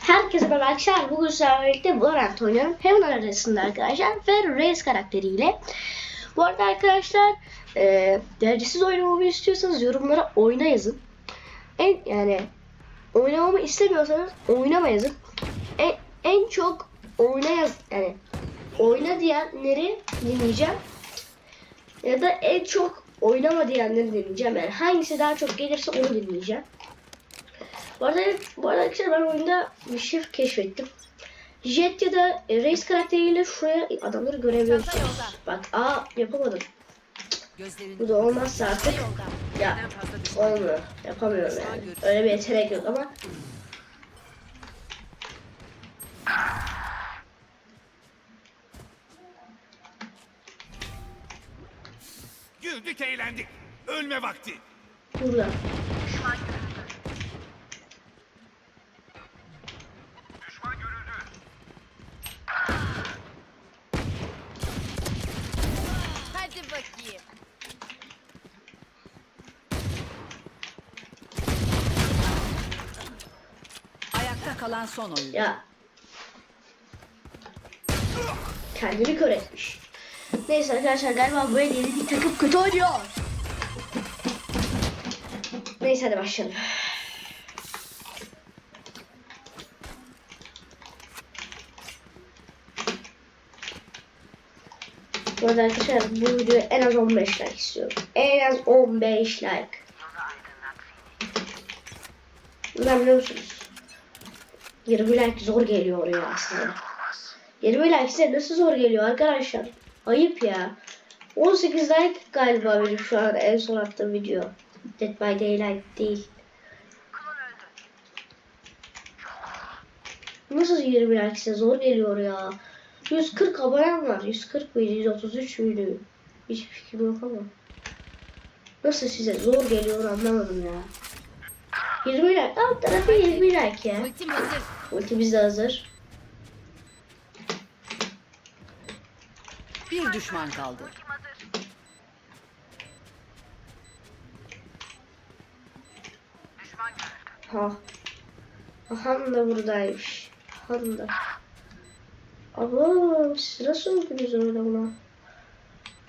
Herkese merhaba arkadaşlar. Bugün sizlerle birlikte Valorant oynuyorum. Heaven arasında arkadaşlar ve Reis karakteriyle. Bu arada arkadaşlar e, derecesiz oynamamı istiyorsanız yorumlara oyna yazın. En yani oynamamı istemiyorsanız oynama yazın. En, en çok oyna yaz yani oyna diyenleri dinleyeceğim. Ya da en çok oynama diyenleri dinleyeceğim. Yani hangisi daha çok gelirse onu dinleyeceğim. Bu arada, bu arada arkadaşlar ben oyunda bir şey keşfettim. Jet ya da e, Reis karakteriyle şuraya adamları görebiliyorsunuz. Bak aa yapamadım. Bu da olmazsa artık ya düşman olmuyor. Yapamıyorum yani. Öyle bir yetenek yok ama Güldük eğlendik. Ölme vakti. burada. Hadi bakayım. ayakta kalan son oyun. Ya. Kendini kör etmiş. Neyse arkadaşlar galiba bu el yeni bir kötü oynuyor. Neyse hadi başlayalım. Bu arada arkadaşlar bu videoya en az 15 like istiyorum. En az 15 like. Neden biliyor musunuz? 20 like zor geliyor oraya aslında. 20 like size nasıl zor geliyor arkadaşlar? Ayıp ya. 18 like galiba benim şu an en son attığım video. Dead by Daylight değil. Nasıl 20 like size zor geliyor ya? 140 abonem var. 140 mıydı? 133 müydü? Hiç fikrim yok ama. Nasıl size zor geliyor anlamadım ya. 20 like. Alt tarafı 20 like ya. Ultim hazır. Ultimiz de hazır. Bir düşman kaldı. Ha. Han da buradaymış. Han da. Abo siz nasıl öldünüz öyle ona?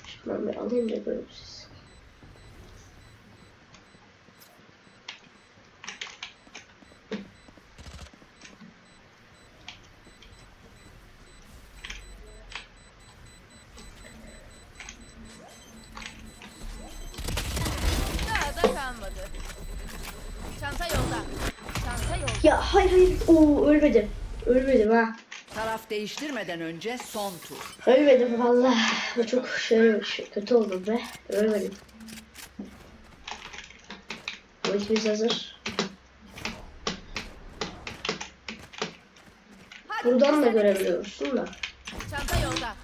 Şimdi ben bir alayım da göreyim siz. Hayır hayır. Oo ölmedim. Ölmedim ha. Taraf değiştirmeden önce son tur. Ölmedim valla. Bu çok şey, şey kötü oldum be. Ölmedim. Ultimiz hazır. Hadi Buradan da görebiliyorsun da. Çanta yolda.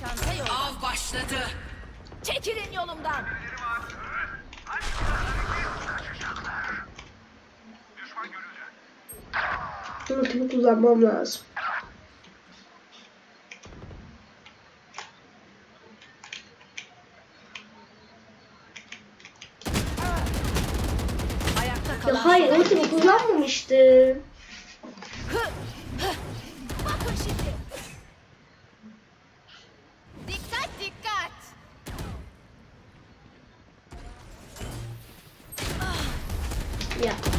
Çanta yolda. Av başladı. Çekilin yolumdan. Ultimi kullanmam lazım. Ya hayır ultimi kullanmamıştım. Bakın şimdi. Dikkat dikkat. Ya.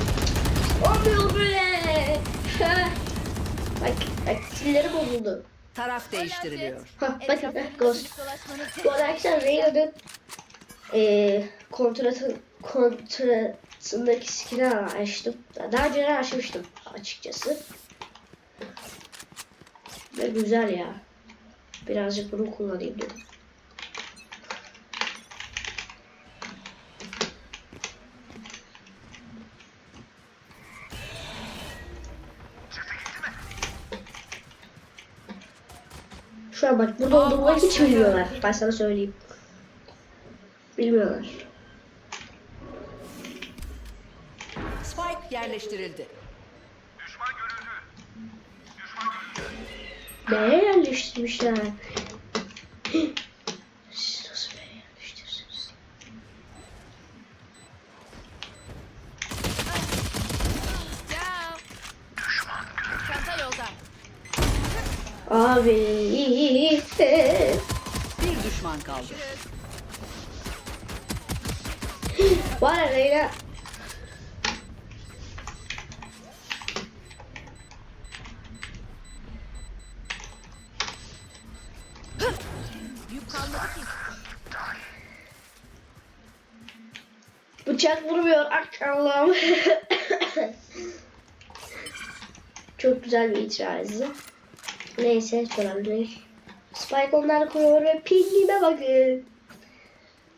Bak bak silleri bozuldu. Taraf değiştiriliyor. Ha bak Etrafta bak ghost. Bu arada arkadaşlar Reyna'nın eee kontratın kontratındaki skin'i açtım. Daha önce açmıştım açıkçası. Ve güzel ya. Birazcık bunu kullanayım dedim. An bak burada olduğumu hiç bilmiyorlar. Ben sana söyleyeyim. Bilmiyorlar. Spike yerleştirildi. Neye yerleştirmişler? Siz nasıl B'ye yerleştirirsiniz? Ya Abi. Bir düşman kaldı. Var ki. Bıçak vurmuyor. Allah'ım. Çok güzel bir itirazı. Neyse hiç önemli değil. Spike onları koruyor ve pingime bakın.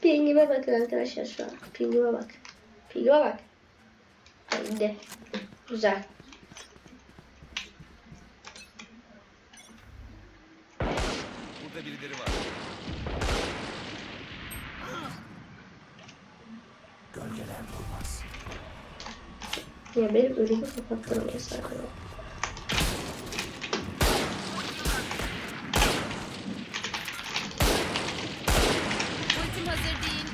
Pingime bakın arkadaşlar şu an. Pingime bak. Pingime bak. Hadi. Güzel. Burada birileri var. Ya benim ölümü kapatmam yasak. Ultim hazır değil.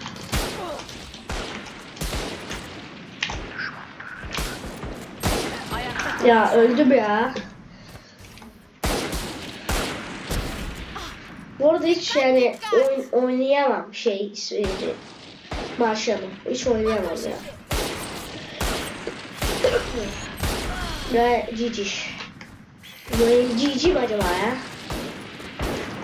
Ayakta Ya öldüm ya. Bu arada hiç yani oyun, oynayamam şey süreci. Marşalım. Hiç oynayamam ya. Ya cici. Böyle cici mi acaba ya?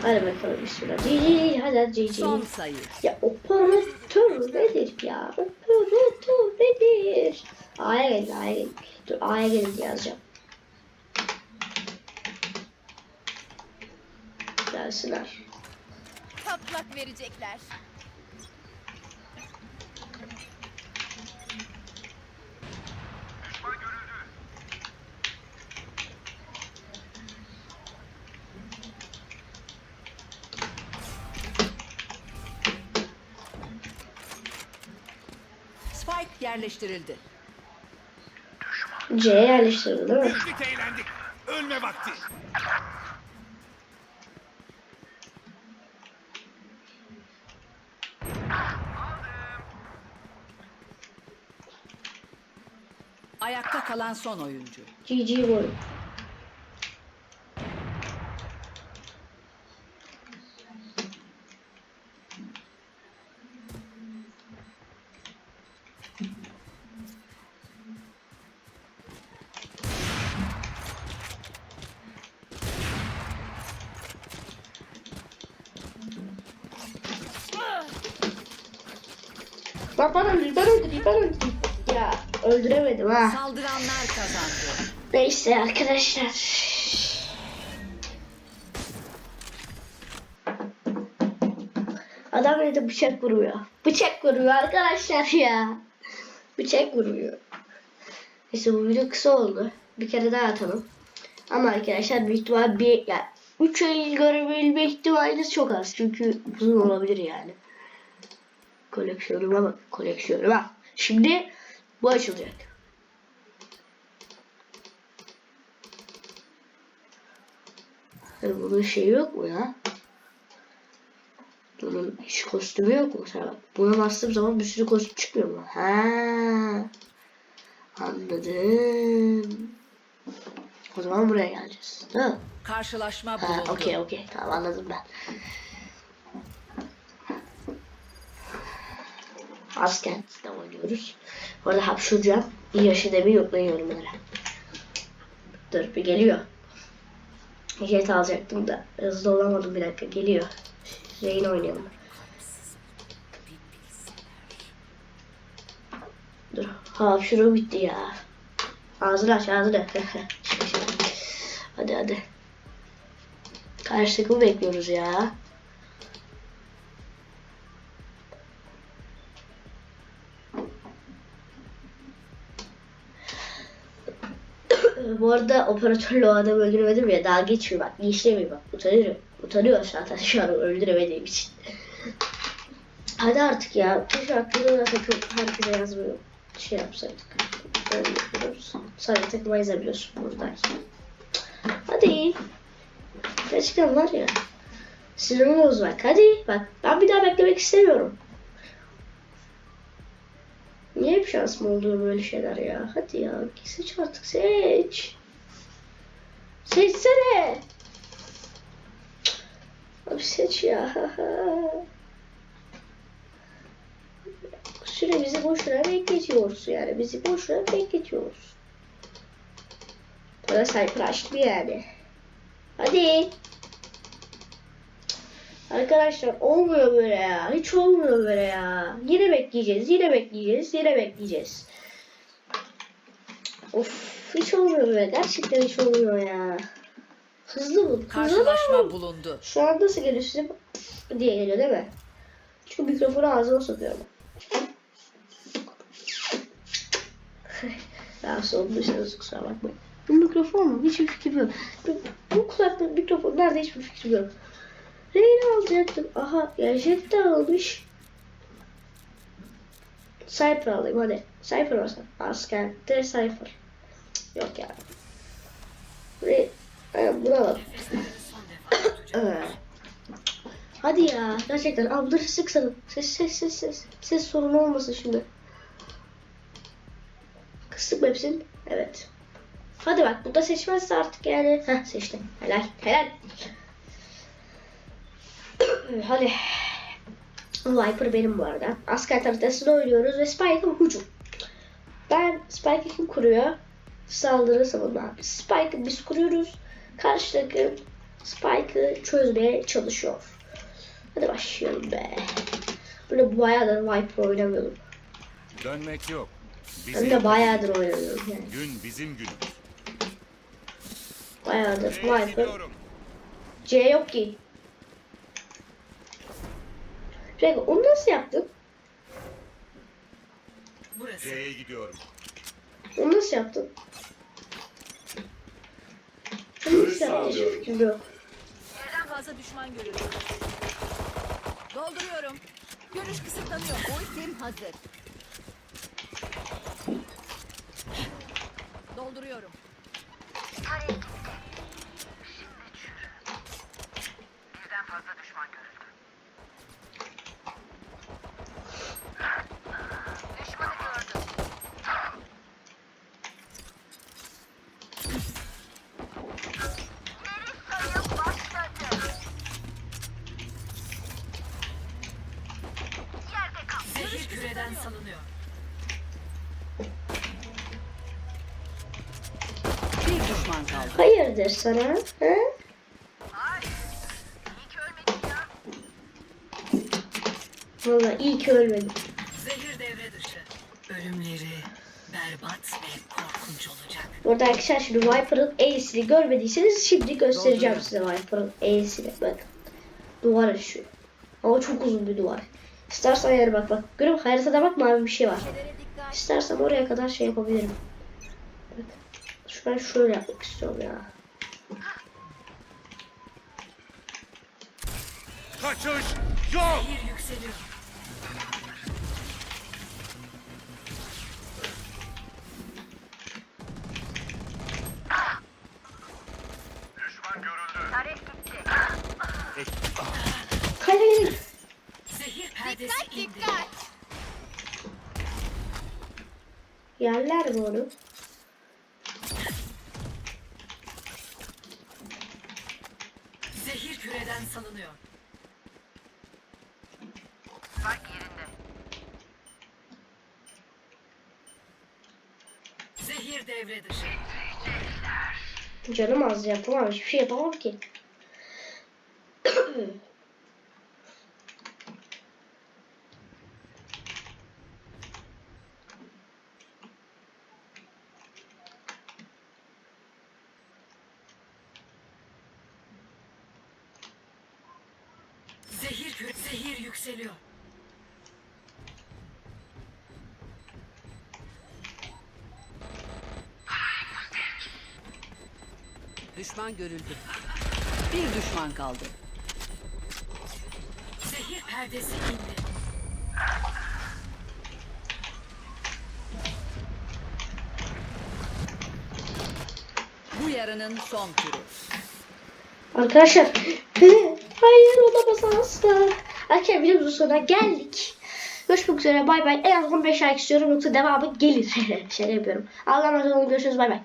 Hadi bakalım bismillah. Cici hadi hadi cici. son sayı. Ya operatör nedir ya? Operatör nedir? A'ya gelin A'ya gelin. Dur A'ya gelin diye yazacağım. Gelsinler. Patlak verecekler. Spike yerleştirildi. C'ye yerleştirdi değil mi? Güldük eğlendik. Ölme vakti. Ayakta kalan son oyuncu. GG boy. Öldüremedim ha. Saldıranlar kazandı. Neyse arkadaşlar. Adam beni bıçak vuruyor. Bıçak vuruyor arkadaşlar ya. Bıçak vuruyor. Neyse bu video kısa oldu. Bir kere daha atalım. Ama arkadaşlar büyük ihtimal bir yani 3 el görebilme ihtimaliniz çok az. Çünkü uzun olabilir yani. Koleksiyonuma bak. Koleksiyonuma. Şimdi bu açılacak. Yani bunun şeyi yok mu ya? Bunun hiç kostümü yok mu? Bak, buna bastığım zaman bir sürü kostüm çıkmıyor mu? Ha, anladım. O zaman buraya geleceğiz. Değil mi? Karşılaşma bulundu. okey okey. Tamam anladım ben. Askent'te oynuyoruz. Bu hapşuracağım. İyi yaşı demeyi unutmayın yorumlara. Dur bir geliyor. Jet alacaktım da hızlı olamadım bir dakika geliyor. Rain oynayalım. Dur hapşuru bitti ya. Ağzını aç ağzını. hadi hadi. Karşı takımı bekliyoruz ya. Bu arada operatörle o adamı öldüremedim ya daha geçmiyor bak geçmiyor bak utanıyorum. Utanıyor zaten şu an öldüremediğim için. Hadi artık ya. Keşke aklımda zaten çok herkese yazmıyor. Şey yapsaydık. Sadece takıma yazabiliyorsun buradayken. Hadi. Gerçekten var ya. Sinirimi bozmak. Hadi bak ben bir daha beklemek istemiyorum. Niye hep şansım oluyor böyle şeyler ya? Hadi ya seç artık seç. Seçsene. Abi seç ya. Süre bizi boşuna bekletiyoruz yani. Bizi boşuna bekletiyoruz. Bana sayfa açtı yani. Hadi. Arkadaşlar olmuyor böyle ya. Hiç olmuyor böyle ya. Yine bekleyeceğiz. Yine bekleyeceğiz. Yine bekleyeceğiz. Of hiç olmuyor böyle. Gerçekten hiç olmuyor ya. Hızlı. Hızlı Karşılaşma bul. bulundu. Şu an nasıl geliyor size? diye geliyor değil mi? Çünkü mikrofonu ağzıma sokuyorum. Rahatsız olduysanız kusura bakmayın. Bu mikrofon mu? Hiçbir fikrim yok. Bu, bu kulaklık mikrofon nerede hiçbir fikrim yok. Reyna alacaktım. Aha ya jet de almış. Cypher alayım hadi. Cypher olsun. Askerde Cypher. Cık, Yok ya. Re alalım. Evet. Hadi ya gerçekten abi bunları sık sanın. Ses ses ses ses. Ses sorunu olmasın şimdi. Kıstık mı hepsini? Evet. Hadi bak burada seçmezse artık yani. Heh seçtim. Helal helal. Hadi. Viper benim bu arada. Asker haritasını oynuyoruz ve Spike'ın hücum. Ben Spike'ı kim kuruyor? Saldırı savunma. Spike'ı biz kuruyoruz. Karşı takım Spike'ı çözmeye çalışıyor. Hadi başlayalım be. Böyle bayağıdır Viper oynamıyordum. Dönmek yok. Hem Bizim de bayağıdır oynamıyorum yani. gün bizim günümüz. Bayağıdır Viper. C yok ki. Peki onu nasıl yaptın? C'ye gidiyorum. Onu nasıl yaptın? Onu nasıl yaptın? Hiçbir fikrim yok. Birden fazla düşman görüldü. Dolduruyorum. Görüş kısıtlanıyor. Ultim hazır. Dolduruyorum. Zehir küreden salınıyor. Bir düşman kaldı. Hayırdır sana? Ha? Valla iyi ki ölmedim. Zehir devre dışı. Ölümleri berbat ve korkunç olacak. Burada arkadaşlar şimdi Viper'ın E'sini görmediyseniz şimdi göstereceğim size Viper'ın E'sini. Bakın. Duvar açıyor. Ama çok uzun bir duvar. İstersen yani bak bak. Görüyor musun? Haritada bak mavi bir şey var. İstersem oraya kadar şey yapabilirim. Bak. Şu ben şöyle yapmak istiyorum ya. Kaçış yok. Zehir yükseliyor. Dikkat dikkat. Yerler mi onu? Zehir küreden salınıyor. Zehir devre dışı. Canım az yapamam. Hiçbir şey yapamam ki. Zehir yükseliyor. Düşman görüldü. Bir düşman kaldı. Zehir perdesi indi. Bu yarının son turu. Arkadaşlar. Hayır olamaz asla. Arkadaşlar videomuzun sonuna geldik. Görüşmek üzere bay bay. En az 15 like istiyorum yoksa devamı gelir. Şöyle yapıyorum. Allah'a emanet olun. Görüşürüz bay bay.